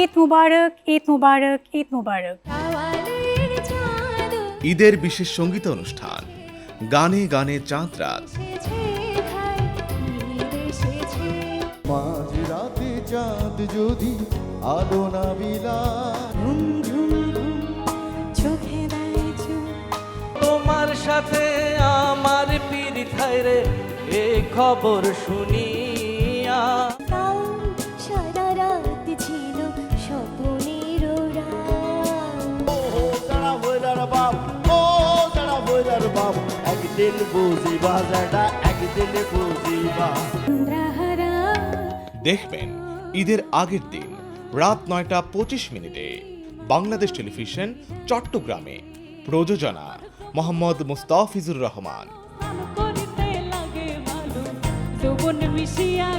ঈদ মুবারক ঈদ মুবারক ঈদ মুবারক। ঈদের বিশেষ সংগীত অনুষ্ঠান। গানে গানে চাঁদ রাত। এসেছে ভাই ঈদ এসেছে মাঝ রাতে চাঁদ যদি আলো না তোমার সাথে আমার পীর রে, এ খবর শুনিয়া বাপ ও বাপ একদিন বুঝিবা যাটা একদিন বুঝিবা। দেখবেন ঈদের আগের দিন রাত নয়টা পঁচিশ মিনিটে বাংলাদেশ টেলিভিশন চট্টগ্রামে। প্রযোজনা মোহাম্মদ মুস্তাফিজুর রহমান। মিশিয়া